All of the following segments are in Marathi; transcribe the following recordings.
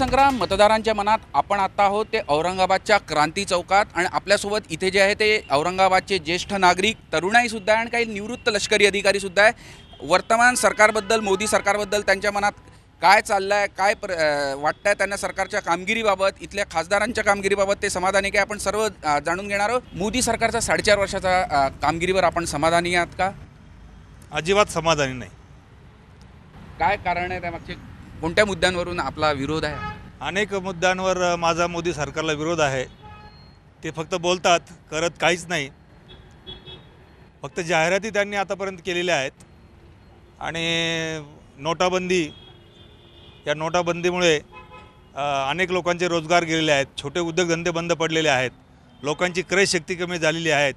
जनसंग्राम मतदारांच्या मनात आपण आता आहोत ते औरंगाबादच्या क्रांती चौकात. आणि आपल्यासोबत इथे जे आहे ते औरंगाबादचे ज्येष्ठ नागरिक तरुणाईसुद्धा आहे आणि काही निवृत्त लष्करी अधिकारीसुद्धा आहे. वर्तमान सरकारबद्दल मोदी सरकारबद्दल त्यांच्या मनात काय चाललं आहे काय प्र अं, वाटतंय त्यांना सरकारच्या कामगिरीबाबत इथल्या खासदारांच्या कामगिरीबाबत ते समाधानी काय आपण सर्व जाणून घेणार आहोत. मोदी सरकारचा साडेचार वर्षाचा कामगिरीवर आपण समाधानी आहात का? अजिबात समाधानी नाही. काय कारण आहे त्यामागचे? कोणत्या मुद्द्यांवरून आपला विरोध आहे? अनेक मुद्द्यांवर माझा मोदी सरकारला विरोध आहे. ते फक्त बोलतात करत काहीच नाही. फक्त जाहिराती त्यांनी आतापर्यंत केलेल्या आहेत. आणि नोटाबंदी या नोटाबंदीमुळे अनेक लोकांचे रोजगार गेलेले आहेत. छोटे उद्योगधंदे बंद पडलेले आहेत. लोकांची क्रय शक्ती कमी झालेली आहेत.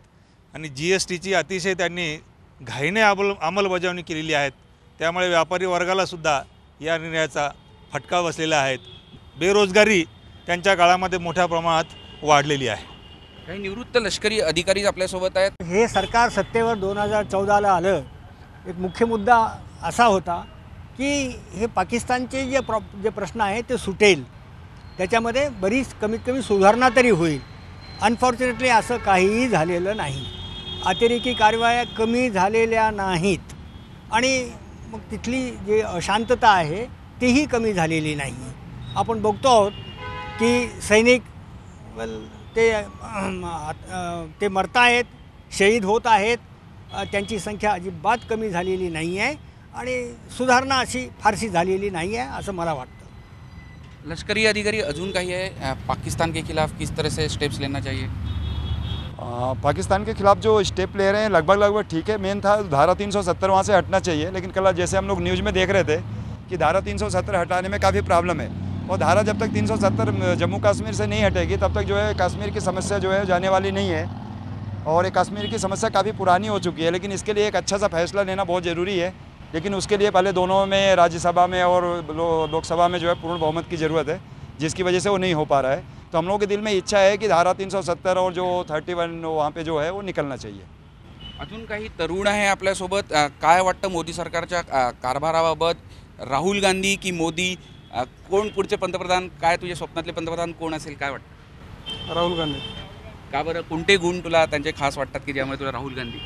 आणि जी एस टीची अतिशय त्यांनी घाईने अंमल अंमलबजावणी केलेली आहेत. त्यामुळे व्यापारी वर्गालासुद्धा या निर्णयाचा फटका बसलेला आहे. बेरोजगारी त्यांच्या काळामध्ये मोठ्या प्रमाणात वाढलेली आहे. काही निवृत्त लष्करी अधिकारी आपल्यासोबत आहेत? हे सरकार सत्तेवर दोन हजार चौदाला आलं. एक मुख्य मुद्दा असा होता की हे पाकिस्तानचे जे प्रॉ जे प्रश्न आहे ते सुटेल. त्याच्यामध्ये बरीच कमीत कमी सुधारणा तरी होईल. अनफॉर्च्युनेटली असं काहीही झालेलं नाही. अतिरेकी कारवाया कमी झालेल्या नाहीत. आणि मग तिथली जी अशांतता आहे तीही कमी झालेली नाही आपण बघतो आहोत की सैनिक ते ते मरत आहेत शहीद होत आहेत त्यांची संख्या अजिबात कमी झालेली नाही आहे आणि सुधारणा अशी फारशी झालेली नाही आहे असं मला वाटतं. लश्करी अधिकारी अजून काही है पाकिस्तान के खिलाफ किस तरह से स्टेप्स लेना चाहिए? पाकिस्तान के खिलाफ जो स्टेप ले रहे हैं, लगभग लगभग ठीक है, मेन था धारा 370 वहाँ से हटना चाहिए, लेकिन कल जैसे हम लोग न्यूज़ में देख रहे थे कि धारा 370 हटाने में काफ़ी प्रॉब्लम है, और धारा जब तक 370 जम्मू कश्मीर से नहीं हटेगी, तब तक जो है कश्मीर की समस्या जो है जाने वाली नहीं है, और ये कश्मीर की समस्या काफ़ी पुरानी हो चुकी है, लेकिन इसके लिए एक अच्छा सा फैसला लेना बहुत ज़रूरी है, लेकिन उसके लिए पहले दोनों में, राज्यसभा में और लोकसभा में जो है पूर्ण बहुमत की ज़रूरत है, जिसकी वजह से वो नहीं हो पा रहा है। तो हम लोगों के दिल में इच्छा है कि धारा 370 और जो 31 वहाँ पे जो है वो निकलना चाहिए। अजून काही तरुण आहे आपल्यासोबत. काय वाटतं मोदी सरकारच्या कारभाराबाबत? राहुल गांधी की मोदी? कोण पुढचे पंतप्रधान? काय तुझ्या स्वप्नातले पंतप्रधान कोण असेल? काय वाटतं? राहुल गांधी. का बरं? कोणते गुण तुला त्यांचे खास वाटतात की ज्यामुळे तुला राहुल गांधी?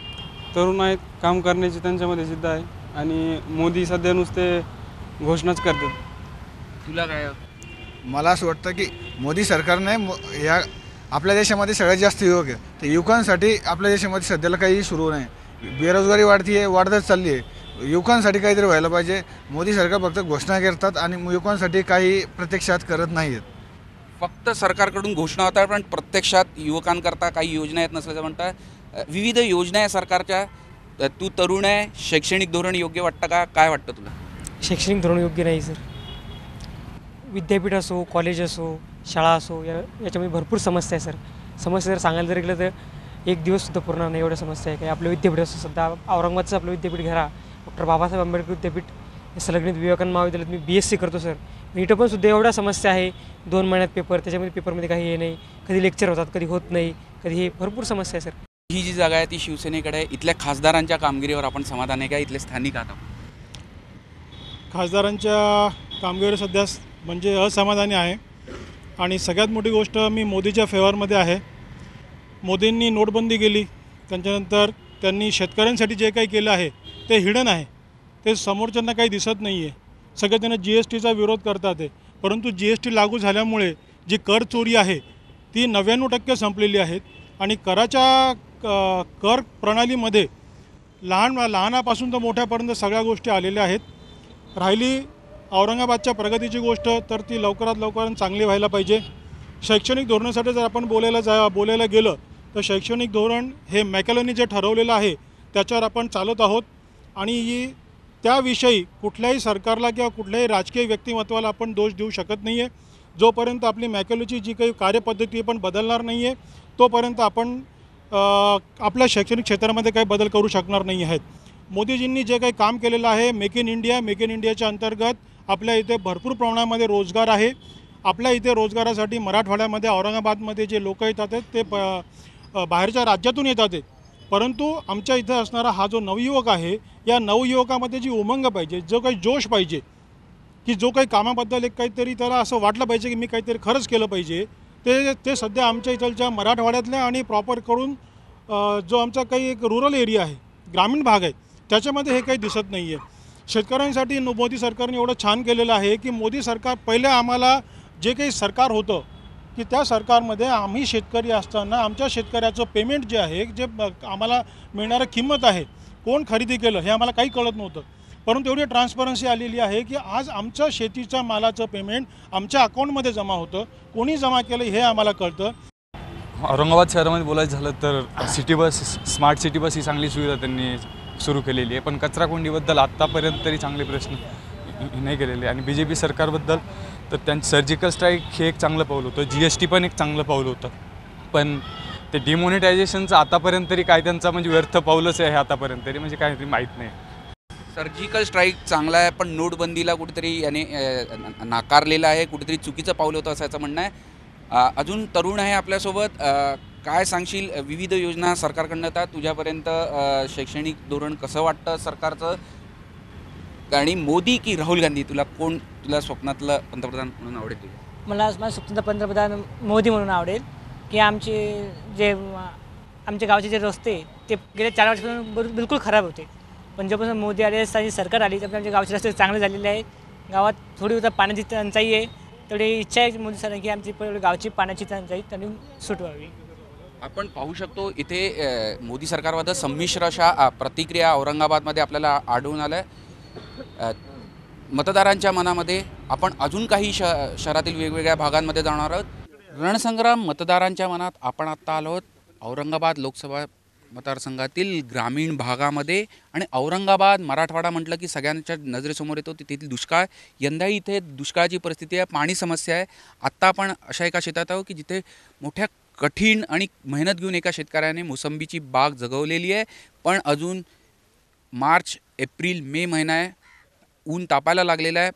तरुण आहेत काम करण्याची त्यांच्यामध्ये जिद्द आहे आणि मोदी सध्या नुसते घोषणाच करतात. तुला काय मला असं वाटतं की मोदी सरकारने मो- या आपल्या देशामध्ये सगळ्यात जास्त युवक आहे. तर युवकांसाठी आपल्या देशामध्ये सध्याला काही सुरू नाही. बेरोजगारी वाढती आहे वाढतच चालली आहे. युवकांसाठी काहीतरी व्हायला पाहिजे. मोदी सरकार फक्त घोषणा करतात आणि युवकांसाठी काही प्रत्यक्षात करत नाही आहेत फक्त सरकारकडून घोषणा होतात पण प्रत्यक्षात युवकांकरता काही योजना येत नसल्याचं म्हणता अ, विविध योजना आहे सरकारच्या. तू तरुण आहे शैक्षणिक धोरण योग्य वाटतं का? काय वाटतं तुला? शैक्षणिक धोरण योग्य नाही सर. विद्यापीठ असो कॉलेज असो शाळा असो या याच्यामध्ये भरपूर समस्या आहे सर. समस्या जर सांगायला जर गेलं तर एक दिवससुद्धा पूर्ण नाही एवढ्या समस्या आहे. काही आपलं विद्यापीठ असो सध्या औरंगाबादचं आपलं विद्यापीठ घरा. डॉक्टर बाबासाहेब आंबेडकर विद्यापीठ संलग्नित विवेकानंद महाविद्यालयात. मी बी एस सी करतो सर. इथं पण सुद्धा एवढ्या समस्या आहे. दोन महिन्यात पेपर त्याच्यामध्ये पेपरमध्ये काही हे नाही. कधी लेक्चर होतात कधी होत नाही. कधी हे भरपूर समस्या आहे सर. ही जी जागा आहे ती शिवसेनेकडे आहे. इथल्या खासदारांच्या कामगिरीवर आपण समाधान आहे का? इथले स्थानिक आहात आपण? खासदारांच्या कामगिरी सध्या म्हणजे असमाधानी आहे. आणि सगळ्यात मोठी गोष्ट मी मोदीच्या फेवरमध्ये आहे. मोदींनी नोटबंदी केली. त्यांच्यानंतर त्यांनी शेतकऱ्यांसाठी जे काही केलं आहे ते हिडन आहे. ते समोरच्यांना काही दिसत नाही आहे सगळेजण जी एस टीचा विरोध करतात आहे. परंतु जी एस टी लागू झाल्यामुळे जी कर चोरी आहे ती नव्याण्णव टक्के संपलेली आहेत आणि कराच्या क- कर प्रणालीमध्ये लहान लहानापासून तर मोठ्यापर्यंत सगळ्या गोष्टी आलेल्या आहेत. राहिली औरंगाबादच्या प्रगतीची गोष्ट तर ती लवकरात लवकर चांगली व्हायला पाहिजे. शैक्षणिक धोरणासाठी जर आपण बोलायला जा बोलायला गेलं तर शैक्षणिक धोरण हे मॅकॅलनी जे ठरवलेलं आहे त्याच्यावर आपण चालत आहोत. आणि ही त्याविषयी कुठल्याही सरकारला किंवा कुठल्याही राजकीय व्यक्तिमत्वाला आपण दोष देऊ शकत नाही आहे जोपर्यंत आपली मॅकॅलोची जी काही कार्यपद्धती पण बदलणार नाही आहे तोपर्यंत आपण आपल्या शैक्षणिक क्षेत्रामध्ये काही बदल करू शकणार नाही आहेत मोदीजींनी जे काही काम केलेलं आहे make in India make in इंडियाच्या अंतर्गत आपल्या इथे भरपूर प्रमाणामध्ये रोजगार आहे. आपल्या इथे रोजगारासाठी मराठवाड्यामध्ये औरंगाबादमध्ये जे लोक येतात आहेत ते प बाहेरच्या राज्यातून येतात आहेत. परंतु आमच्या इथं असणारा हा जो नवयुवक आहे या नवयुवकामध्ये जी उमंग पाहिजे जो काही जोश पाहिजे की जो काही कामाबद्दल एक काहीतरी त्याला असं वाटलं पाहिजे की मी काहीतरी खरंच केलं पाहिजे ते ते सध्या आमच्या इथलच्या मराठवाड्यातल्या आणि प्रॉपर करून जो आमचा काही एक रुरल एरिया आहे ग्रामीण भाग आहे त्याच्यामध्ये हे काही दिसत नाही आहे शेतकऱ्यांसाठी नो- मोदी सरकारने एवढं छान केलेलं आहे की मोदी सरकार पहिले आम्हाला जे काही सरकार होतं की त्या सरकारमध्ये आम्ही शेतकरी असताना आमच्या शेतकऱ्याचं पेमेंट जे आहे जे आम्हाला मिळणारं किंमत आहे कोण खरेदी केलं हे आम्हाला काही कळत नव्हतं. परंतु एवढी ट्रान्सपरन्सी आलेली आहे की आज आमच्या शेतीच्या मालाचं पेमेंट आमच्या अकाउंटमध्ये जमा होतं कोणी जमा केलं हे आम्हाला कळतं. औरंगाबाद शहरामध्ये बोलायचं झालं तर city bus smart city bus ही चांगली सुविधा त्यांनी सुरू केलेली आहे. पण कचराकुंडीबद्दल आत्तापर्यंत तरी चांगले प्रश्न नाही केलेले. आणि बी जे पी सरकारबद्दल तर त्यांचं सर्जिकल स्ट्राईक हे एक चांगलं पाऊल होतं. जी एस टी पण एक चांगलं पाऊल होतं. पण ते डिमॉनिटायझेशनचं आतापर्यंत तरी काय त्यांचा म्हणजे व्यर्थ पाऊलच आहे आतापर्यंत तरी म्हणजे काय तरी माहीत नाही. सर्जिकल स्ट्राईक चांगला आहे पण नोटबंदीला कुठेतरी याने नाकारलेला नाकारलेलं आहे. कुठेतरी चुकीचं पाऊल होतं असं याचं म्हणणं आहे. अजून तरुण आहे आपल्यासोबत. काय सांगशील? विविध योजना सरकारकडनं येतात तुझ्यापर्यंत शैक्षणिक धोरण कसं वाटतं सरकारचं? आणि मोदी की राहुल गांधी तुला कोण तुला स्वप्नातलं पंतप्रधान म्हणून आवडेल तुला मला माझं स्वप्नातलं पंतप्रधान मोदी म्हणून आवडेल. की आमचे जे आमच्या गावचे जे रस्ते ते गेल्या चार वर्षापासून बिलकुल खराब होते. पण जेव्हापासून मोदी आले आणि सरकार आली तर आमच्या गावचे रस्ते चांगले झालेले आहेत गावात थोडी होता पाण्याची टंचाई आहे. तेवढी इच्छा आहे मोदी सरांची आमची गावची पाण्याची टंचाई त्यांनी सुटवावी. आपण पाहू शकतो इथे मोदी सरकारमध्ये संमिश्र अशा प्रतिक्रिया औरंगाबादमध्ये आपल्याला आढळून आल्या. मतदारांच्या मनामध्ये आपण अजून काही श शहरातील वेगवेगळ्या भागांमध्ये जाणार आहोत. रणसंग्राम मतदारांच्या मनात आपण आत्ता आलो आहोत. औरंगाबाद लोकसभा मतदारसंघातील ग्रामीण भागामध्ये आणि औरंगाबाद मराठवाडा म्हटलं की सगळ्यांच्या नजरेसमोर येतो. तिथील दुष्काळ यंदाही इथे दुष्काळाची परिस्थिती आहे पाणी समस्या आहे. आत्ता आपण अशा एका शेतात आहोत की जिथे मोठ्या कठीण आणि मेहनत घेऊन एका शेतकऱ्याने मोसंबीची बाग जगवलेली आहे. पण अजून मार्च एप्रिल मे महिना आहे. ऊन तापायला लागलेलं आहे.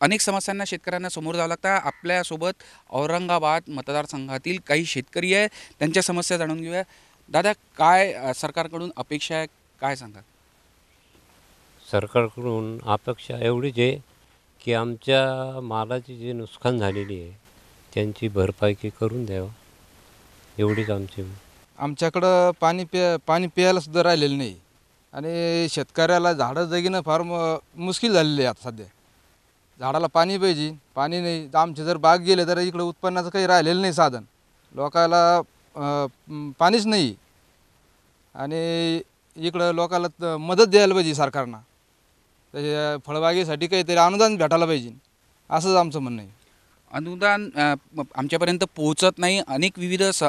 अनेक समस्यांना शेतकऱ्यांना समोर जावं लागतं. आपल्यासोबत औरंगाबाद मतदारसंघातील काही शेतकरी आहे. त्यांच्या समस्या जाणून घेऊया. दादा काय सरकारकडून अपेक्षा आहे? काय सांगा सरकारकडून अपेक्षा एवढीच आहे की आमच्या मालाची जी नुकसान झालेली आहे त्यांची भरपाईकी करून द्यावं. एवढीच आमची. आमच्याकडं पाणी प्या पाणी प्यायला सुद्धा राहिलेलं नाही. आणि शेतकऱ्याला झाडं जगणं फार म मुश्किल झालेलं आहे आता सध्या. झाडाला पाणी पाहिजे पाणी नाही. आमचे जर बाग गेले तर इकडं उत्पन्नाचं काही राहिलेलं नाही साधन. लोकाला पाणीच नाही. आणि इकडं लोकाला मदत द्यायला पाहिजे सरकारनं. त्याच्या फळबागेसाठी काहीतरी अनुदान भेटायला पाहिजे. असंच आमचं म्हणणं आहे. अनुदान आमच्यापर्यंत पोहोचत नाही. अनेक विविध स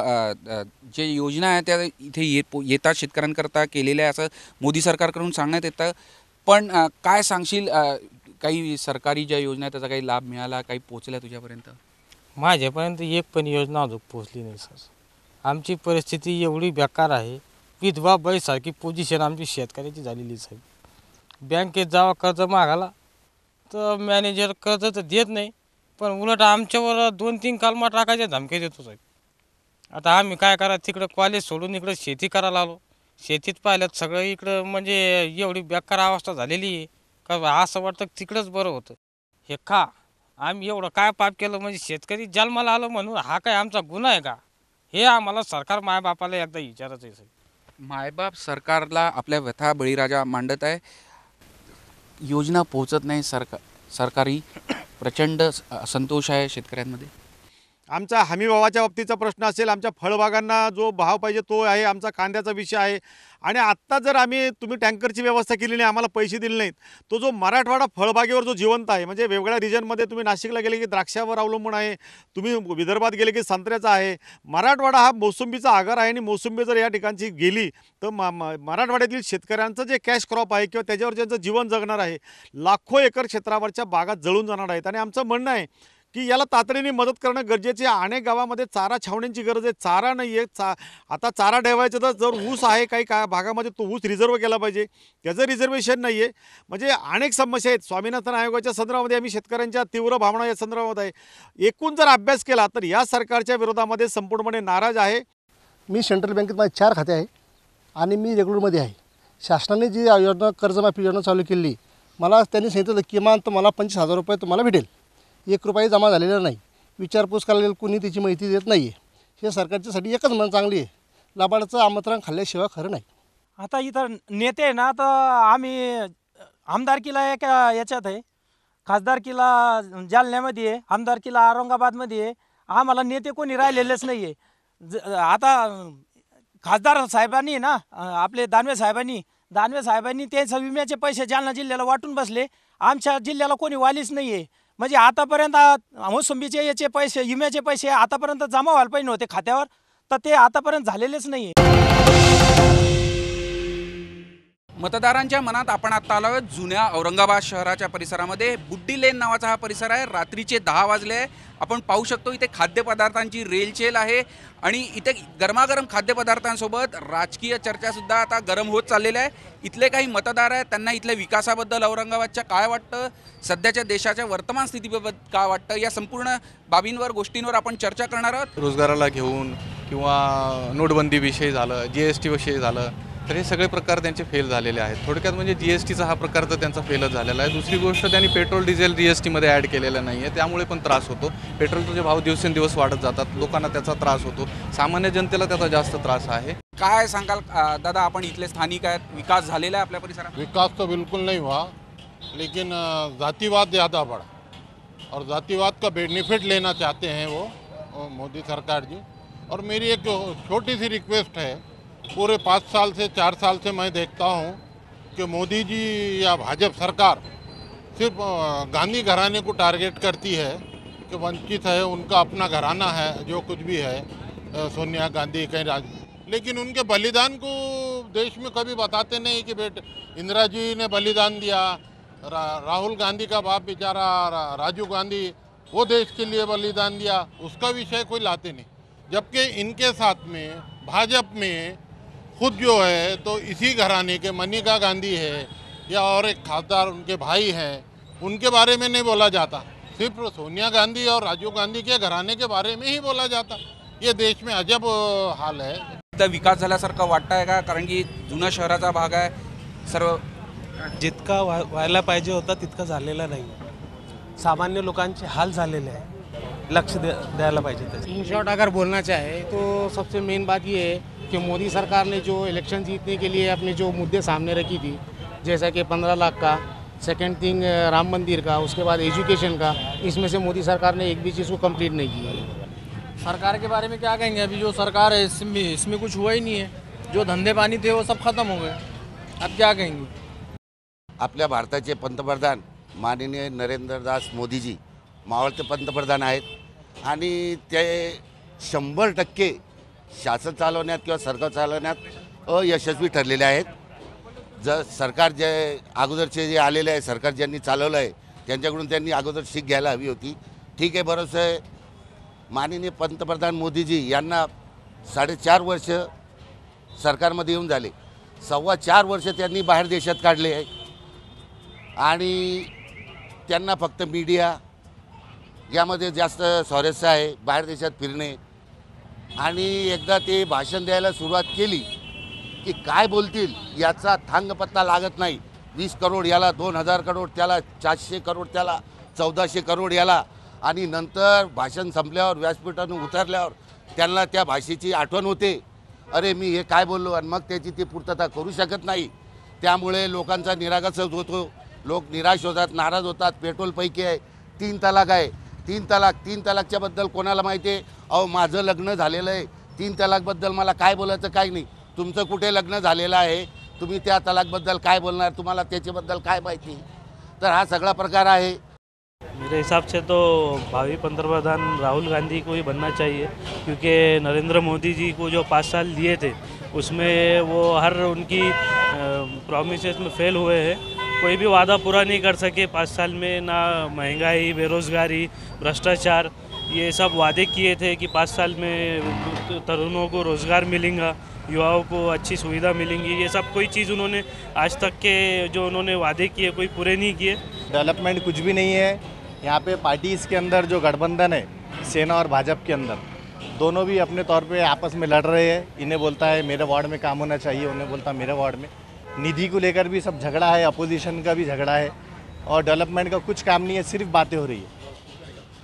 जे योजना आहेत त्या इथे ये पो येतात शेतकऱ्यांकरता केलेल्या आहे असं मोदी सरकारकडून सांगण्यात येतं. पण काय सांगशील? काही सरकारी ज्या योजना आहेत त्याचा काही लाभ मिळाला काही पोचल्या तुझ्यापर्यंत? माझ्यापर्यंत एक पण योजना अजून पोचली नाही सर. आमची परिस्थिती एवढी बेकार आहे. विधवा बैसारखी पोझिशन आमची शेतकऱ्याची झालेलीच आहे बँकेत जावा कर्ज मागायला तर मॅनेजर कर्ज तर देत नाही. पण उलट आमच्यावर दोन तीन कालमा टाकायच्या धमक्या देतो साहेब. आता आम्ही काय करा तिकडं कॉलेज सोडून इकडं शेती करायला आलो. शेतीत पाहिलं सगळं इकडं म्हणजे एवढी बेकार अवस्था झालेली आहे. का असं वाटतं तिकडंच बरं होतं. हे का आम्ही एवढं काय पाप केलं म्हणजे शेतकरी जन्माला आलं म्हणून हा काय आमचा गुन्हा आहे का? हे आम्हाला सरकार मायबापाला एकदा विचारायचं आहे साहेब. मायबाप सरकारला आपल्या व्यथा बळीराजा मांडत आहे. योजना पोहोचत नाही सरकार सरकारी. प्रचंड संतोष आहे शेतकऱ्यांमध्ये. आमचा हमीभावाच्या बाबतीचा प्रश्न असेल आमच्या फळबागांना जो भाव पाहिजे तो आहे आमचा कांद्याचा विषय आहे. आणि आत्ता जर आम्ही तुम्ही टँकरची व्यवस्था केली नाही आम्हाला पैसे दिले नाहीत तो जो मराठवाडा फळबागेवर जो जिवंत आहे म्हणजे वेगवेगळ्या रिजनमध्ये तुम्ही नाशिकला गेले की द्राक्षावर अवलंबून आहे तुम्ही विदर्भात गेले की संत्र्याचा आहे. मराठवाडा हा मोसंबीचा आगार आहे आणि मोसंबी जर या ठिकाणची गेली तर म मराठवाड्यातील शेतकऱ्यांचं जे कॅश क्रॉप आहे किंवा त्याच्यावर ज्यांचं जीवन जगणार आहे लाखो एकर क्षेत्रावरच्या बागा जळून जाणार आहेत. आणि आमचं म्हणणं आहे की याला तातडीने मदत करणं गरजेचे आहे. अनेक गावामध्ये चारा छावण्यांची गरज आहे. चारा नाही आहे. चा आता चारा ठेवायचं तर जर ऊस आहे काही का भागामध्ये तो ऊस रिझर्व केला पाहिजे. त्याचं रिझर्वेशन नाही आहे. म्हणजे अनेक समस्या आहेत. स्वामीनाथन आयोगाच्या संदर्भामध्ये आम्ही शेतकऱ्यांच्या तीव्र भावना या संदर्भात आहे. एकूण जर अभ्यास केला तर या सरकारच्या विरोधामध्ये संपूर्णपणे नाराज आहे. मी सेंट्रल बँकेत माझे चार खाते आहे आणि मी रेग्युलरमध्ये आहे. शासनाने जी योजना कर्जमाफी योजना चालू केली मला त्यांनी सांगितलं किमान किमान तुम्हाला पंचवीस हजार रुपये तुम्हाला भेटेल. एक रुपयाही जमा झालेला नाही. विचारपूस करायला कुणी त्याची माहिती देत नाही आहे हे सरकारच्यासाठी एकच मन चांगली आहे. लबाडाचं आमंत्रण खाल्ल्याशिवाय खरं नाही. आता इथं नेते आहे ना तर आम्ही आमदारकीला एक याच्यात आहे. खासदारकीला जालन्यामध्ये आहे आमदारकीला औरंगाबादमध्ये आहे. आम्हाला नेते कोणी राहिलेलेच नाही आहे ज आता खासदार साहेबांनी ना आपले दानवे साहेबांनी दानवे साहेबांनी ते विम्याचे पैसे जालना जिल्ह्याला वाटून बसले. आमच्या जिल्ह्याला कोणी वालीच नाही आहे म्हणजे आतापर्यंत मोसंबीचे याचे पैसे विम्याचे पैसे आतापर्यंत जमा व्हायला पाहिजे होते खात्यावर. तर ते आतापर्यंत झालेलेच नाही आहे मतदारांच्या मनात आपण आता आलो आहोत. जुन्या औरंगाबाद शहराच्या परिसरामध्ये बुड्डी लेन नावाचा हा परिसर आहे. रात्रीचे दहा वाजले आहे. आपण पाहू शकतो इथे खाद्यपदार्थांची रेलचेल आहे आणि इथे गरमागरम खाद्यपदार्थांसोबत राजकीय चर्चासुद्धा आता गरम होत चाललेल्या आहे. इथले काही मतदार आहेत. त्यांना इथल्या विकासाबद्दल औरंगाबादच्या काय वाटतं? सध्याच्या देशाच्या वर्तमान स्थितीबाबत काय वाटतं? या संपूर्ण बाबींवर गोष्टींवर आपण चर्चा करणार आहोत. रोजगाराला घेऊन किंवा नोटबंदीविषयी झालं जी एस टीविषयी झालं तर हे सगळे प्रकार त्यांचे फेल झालेले आहेत. थोडक्यात म्हणजे जी एस टीचा हा प्रकार तर त्यांचा फेलच झालेला आहे. दुसरी गोष्ट त्यांनी पेट्रोल डिझेल जी एस टीमध्ये ॲड केलेलं नाही आहे. त्यामुळे पण त्रास होतो. पेट्रोलचे भाव दिवसेंदिवस वाढत जातात लोकांना त्याचा त्रास होतो. सामान्य जनतेला त्याचा जास्त त्रास आहे. काय सांगाल दादा आपण इथले स्थानिक आहेत. विकास झालेला आहे आपल्या परिसरात? विकास तो बिल्कुल नहीं हुआ लेकिन जातिवाद ज़्यादा बढ़ा. और जातिवाद का बेनिफिट लेना चाहते हैं वो मोदी सरकार जी. और मेरी एक छोटी सी रिक्वेस्ट है पूरे पाँच साल से चार साल से मैं देखता हूँ कि मोदी जी या भाजपा सरकार सिर्फ़ गांधी घराने को टारगेट करती है कि वंचित है उनका अपना घराना है जो कुछ भी है सोनिया गांधी कहीं राज लेकिन उनके बलिदान को देश में कभी बताते नहीं कि बेटे इंदिरा जी ने बलिदान दिया रा, राहुल गांधी का बाप बेचारा रा, राजीव गांधी वो देश के लिए बलिदान दिया उसका विषय कोई लाते नहीं। जबकि इनके साथ में भाजपा में खुद जो है तो इसी घराने के मनिका गांधी है या और एक खासदार उनके भाई हैं उनके बारे में नहीं बोला जाता। सिर्फ़ सोनिया गांधी और राजीव गांधी के घराने के बारे में ही बोला जाता। ये देश में अजब हाल है। इथं विकास झाल्यासारखं वाटतंय का? कारण की जुना शहराचा भाग आहे सर्व जितका व्हा व्हायला पाहिजे होता तितका झालेला नाही सामान्य लोकांचे हाल झालेले आहे. लक्ष द्या द्यायला पाहिजे त्याचे. इन शॉर्ट अगर बोलना चाहे तो सबसे मेन बात ये है कि मोदी सरकार ने जो इलेक्शन जीतने के लिए अपने जो मुद्दे सामने रखी थी जैसा कि पंद्रह लाख का सेकेंड थिंग राम मंदिर का उसके बाद एजुकेशन का इसमें से मोदी सरकार ने एक भी चीज़ को कंप्लीट नहीं की है। सरकार के बारे में क्या कहेंगे? अभी जो सरकार है इसमें इसमें कुछ हुआ ही नहीं है। जो धंधे पानी थे वो सब खत्म हो गए। अब क्या कहेंगे? आपल्या भारताचे पंतप्रधान माननीय नरेंद्रदास मोदीजी मावळते पंतप्रधान आहेत. आणि ते शंभर टक्के शासन चालवण्यात किंवा सरकार चालवण्यात अयशस्वी ठरलेले आहेत. जर सरकार जे अगोदरचे जे आलेले आहे सरकार ज्यांनी चालवलं आहे त्यांच्याकडून त्यांनी अगोदर शीख घ्यायला हवी होती. ठीक आहे बरोबर आहे. माननीय पंतप्रधान मोदीजी यांना साडेचार वर्ष सरकारमध्ये येऊन झाले. सव्वा चार वर्ष त्यांनी बाहेर देशात काढले आहे. आणि त्यांना फक्त मीडिया यामध्ये जास्त स्वारस्य आहे बाहेर देशात फिरणे आणि एकदा ते भाषण द्यायला सुरुवात केली की काय बोलतील याचा थांगपत्ता लागत नाही. वीस करोड याला दोन हजार करोड त्याला चारशे करोड त्याला चौदाशे करोड याला. आणि नंतर भाषण संपल्यावर व्यासपीठातून उतरल्यावर त्यांना त्या भाषेची आठवण होते. अरे मी हे काय बोललो आणि मग त्याची ती पूर्तता करू शकत नाही. त्यामुळे लोकांचा निरागसच होतो. लोक निराश होतात नाराज होतात. पेट्रोल पैकी आहे तीन तलाक आहे. तीन तलाक तीन तलाकच्याबद्दल कोणाला माहिती आहे? अहो माझं लग्न झालेलं आहे. तीन तलाकबद्दल मला काय बोलायचं काय नाही. तुमचं कुठे लग्न झालेलं आहे? तुम्ही त्या तलाकबद्दल काय बोलणार? तुम्हाला त्याच्याबद्दल काय माहिती? तर हा सगळा प्रकार आहे. मेरे हिसाब से तो भावी पंतप्रधान राहुल गांधी को ही बनना चाहिए क्योंकि नरेंद्र मोदी जी को जो पाँच साल दिए थे उसमें वो हर उनकी प्रॉमिसेस में फेल हुए हैं। कोई भी वादा पूरा नहीं कर सके पाँच साल में, ना महँगाई, बेरोज़गारी, भ्रष्टाचार, ये सब वादे किए थे कि पाँच साल में तरुणों को रोज़गार मिलेगा, युवाओं को अच्छी सुविधा मिलेंगी। ये सब कोई चीज़ उन्होंने आज तक के जो उन्होंने वादे किए, कोई पूरे नहीं किए। डेवलपमेंट कुछ भी नहीं है। यहाँ पे पार्टीज़ के अंदर, जो गठबंधन है, सेना और भाजपा के अंदर, दोनों भी अपने तौर पे आपस में लड़ रहे हैं। इन्हें बोलता है, मेरे वार्ड में काम होना चाहिए। उन्हें बोलता है, मेरे वार्ड में। निधि को लेकर भी सब झगड़ा है अपोजिशन का भी झगड़ा है और डेवलपमेंट का कुछ काम नहीं है सिर्फ बातें हो रही है।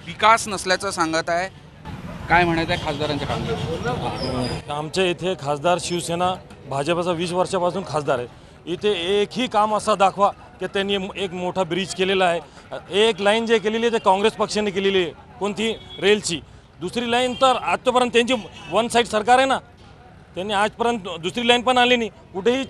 विकास नसल्याचं सांगत आहे. काय म्हणत आहे खासदारांच्या कामगिरी? आमच्या इथे खासदार शिवसेना भाजपचा वीस वर्षापासून खासदार आहे. इथे एकही काम असा दाखवा की त्यांनी एक मोठा ब्रिज केलेला आहे. एक लाईन जे केलेली आहे ते काँग्रेस पक्षाने केलेली आहे कोणती? रेलची दुसरी लाईन तर आत्तापर्यंत त्यांची वन साईड सरकार आहे ना. त्यांनी आजपर्यंत दुसरी लाईन पण आली नाही. कुठेही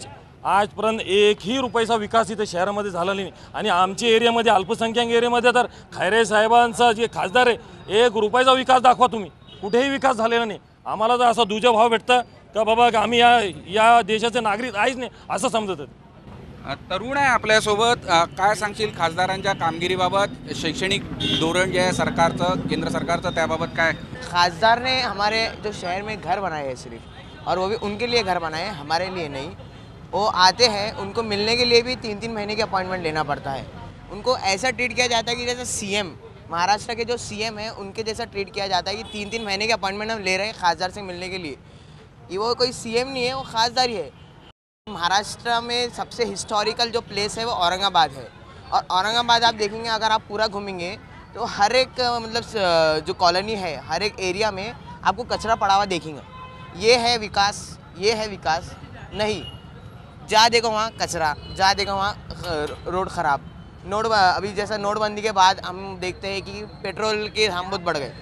आजपर्यंत एकही रुपयाचा विकास इथे शहरामध्ये झाला नाही. आणि आमच्या एरियामध्ये अल्पसंख्याक एरियामध्ये तर खैरे साहेबांचा जे खासदार आहे एक रुपयाचा विकास दाखवा तुम्ही. कुठेही विकास झालेला नाही. आम्हाला तर असा दुजा भाव भेटतं का बाबा का आम्ही या या देशाचे नागरिक आहेच नाही असं समजत आहेत. अ, तरुण आहे आपल्यासोबत. काय सांगशील खासदारांच्या कामगिरीबाबत? शैक्षणिक धोरण जे आहे सरकारचं केंद्र सरकारचं त्याबाबत काय? खासदार ने हमारे जो शहर में घर बनाए हैं सिर्फ और वो भी उनके लिए घर बनाए हमारे लिए नहीं. वो आते हैं, उनको मिलने के लिए भी तीन तीन महीने की अपॉइंटमेंट लेना पड़ता है। उनको ऐसा ट्रीट किया जाता है कि जैसे सीएम महाराष्ट्र के जो सीएम हैं, उनके जैसा ट्रीट किया जाता है कि तीन तीन महीने के अपॉइंटमेंट हम ले रहे हैं खासदार से मिलने के लिए। ये वो कोई सीएम नहीं है, वो खासदार ही है। महाराष्ट्र में सबसे हिस्टोरिकल जो प्लेस है, वो औरंगाबाद है। और औरंगाबाद आप देखेंगे, अगर आप पूरा घूमेंगे तो हर एक मतलब जो कॉलोनी है, हर एक एरिया में आपको कचरा पड़ा हुआ देखेंगे। ये है विकास, ये है विकास, नहीं। जा देखो वहाँ कचरा, जा देखो वहाँ रोड ख़राब। नोट अभी जैसा नोटबंदी के बाद हम देखते हैं कि पेट्रोल के दाम बहुत बढ़ गए।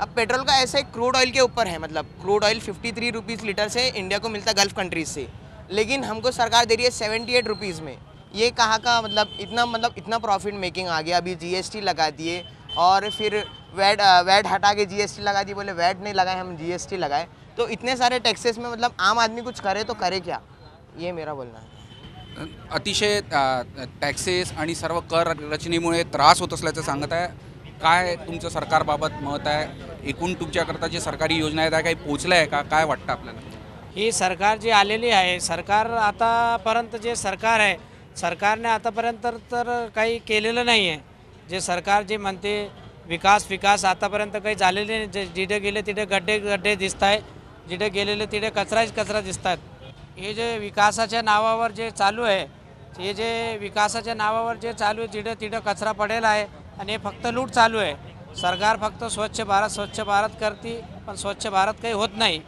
अब पेट्रोल का ऐसे क्रूड ऑयल के ऊपर है मतलब crude oil fifty three rupees litre से इंडिया को मिलता गल्फ़ कंट्रीज़ से। लेकिन हमको सरकार दे रही है सेवेंटी एट रुपीज़ में। ये कहाँ का मतलब इतना मतलब इतना प्रॉफिट मेकिंग आ गया, अभी जीएसटी लगा दिए और फिर वैट वैट हटा के जीएसटी लगा दिए, बोले वैट नहीं लगाए, हम जीएसटी लगाए। तो इतने सारे टैक्सेस में मतलब आम आदमी कुछ करे तो करे क्या? ये मेरा बोलना है। अतिशय टॅक्सेस आणि सर्व कर रचनेमुळे त्रास होत असल्याचं सांगत आहे. काय तुमचं सरकारबाबत मत आहे? एकूण तुमच्याकरता जे सरकारी योजना आहेत त्या काही पोचल्या आहे का? काय वाटतं आपल्याला? ही सरकार जी आलेली आहे सरकार आतापर्यंत जे सरकार आहे सरकारने आतापर्यंत तर काही केलेलं नाही आहे जे सरकार जे म्हणते विकास विकास आतापर्यंत काही झालेले नाही. जे जिथे गेले तिथे गड्डे गड्डे दिसत आहे जिथे गेलेले तिथे कचराच कचरा दिसत आहेत हे जे विकासाच्या नावावर जे चालू आहे हे जे विकासाच्या नावावर जे चालू आहे जिथे तिथे कचरा पडेल आहे आणि हे फक्त लूट चालू आहे. सरकार फक्त स्वच्छ भारत स्वच्छ भारत करते पण स्वच्छ भारत काही होत नाही.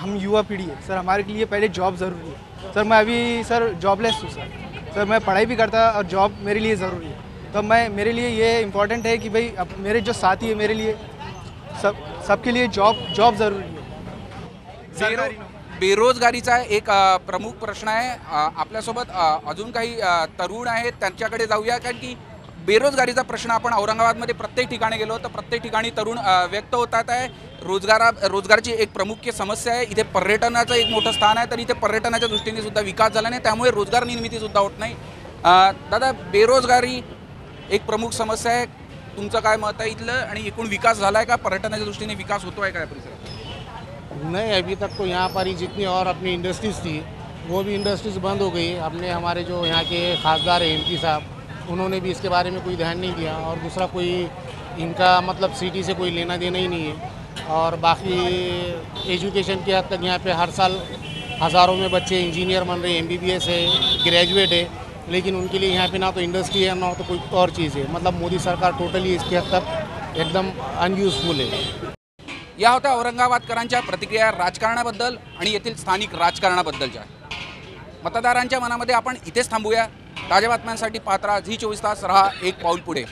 हम युवा पीढ़ी है सर हमारे लिए पहले जॉब ज़रूरी है. सर मैं अभी सर जॉबलेस हूँ सर. सर मैं पढ़ाई भी करता और जॉब मेरे लिए ज़रूरी है. तो मैं मेरे लिए ये इम्पोर्टेंट है कि भाई अब मेरे जो साथी है मेरे लिए सब सबके लिए जॉब जॉब ज़रूरी है. बेरोजगारीचा एक प्रमुख प्रश्न आहे. आपल्यासोबत अजून काही तरुण आहेत त्यांच्याकडे जाऊया. कारण की बेरोजगारीचा प्रश्न आपण औरंगाबादमध्ये प्रत्येक ठिकाणी गेलो तर प्रत्येक ठिकाणी तरुण व्यक्त होतात आहे. रोजगारा रोजगाराची एक प्रमुख समस्या आहे. इथे पर्यटनाचं एक मोठं स्थान आहे तर इथे पर्यटनाच्या दृष्टीने सुद्धा विकास झाला नाही. त्यामुळे रोजगार निर्मितीसुद्धा होत नाही. दादा बेरोजगारी एक प्रमुख समस्या आहे. तुमचं काय मत आहे इथलं? आणि एकूण विकास झाला आहे का? पर्यटनाच्या दृष्टीने विकास होतो आहे काय परिसर नहीं, अभी तक तो यहाँ पर ही जितनी और अपनी इंडस्ट्रीज़ थी, वो भी इंडस्ट्रीज़ बंद हो गई। हमने हमारे जो यहाँ के खासदार हैं एमपी साहब, उन्होंने भी इसके बारे में कोई ध्यान नहीं दिया और दूसरा कोई इनका मतलब सिटी से कोई लेना देना ही नहीं है। और बाकी एजुकेशन के हद तक यहाँ पे हर साल हज़ारों में बच्चे इंजीनियर बन रहे हैं एमबीबीएस है ग्रेजुएट है, लेकिन उनके लिए यहाँ पे ना तो इंडस्ट्री है, ना तो कोई और चीज़ है। मतलब मोदी सरकार टोटली इसके हद तक एकदम अनयूजफुल है। या होत्या औरंगाबादकरांच्या प्रतिक्रिया राजकारणाबद्दल आणि येथील स्थानिक राजकारणाबद्दलच्या. मतदारांच्या मनामध्ये आपण इथेच थांबूया. ताज्या बातम्यांसाठी पात्रा झी चोवीस तास रहा एक पाऊल पुढे.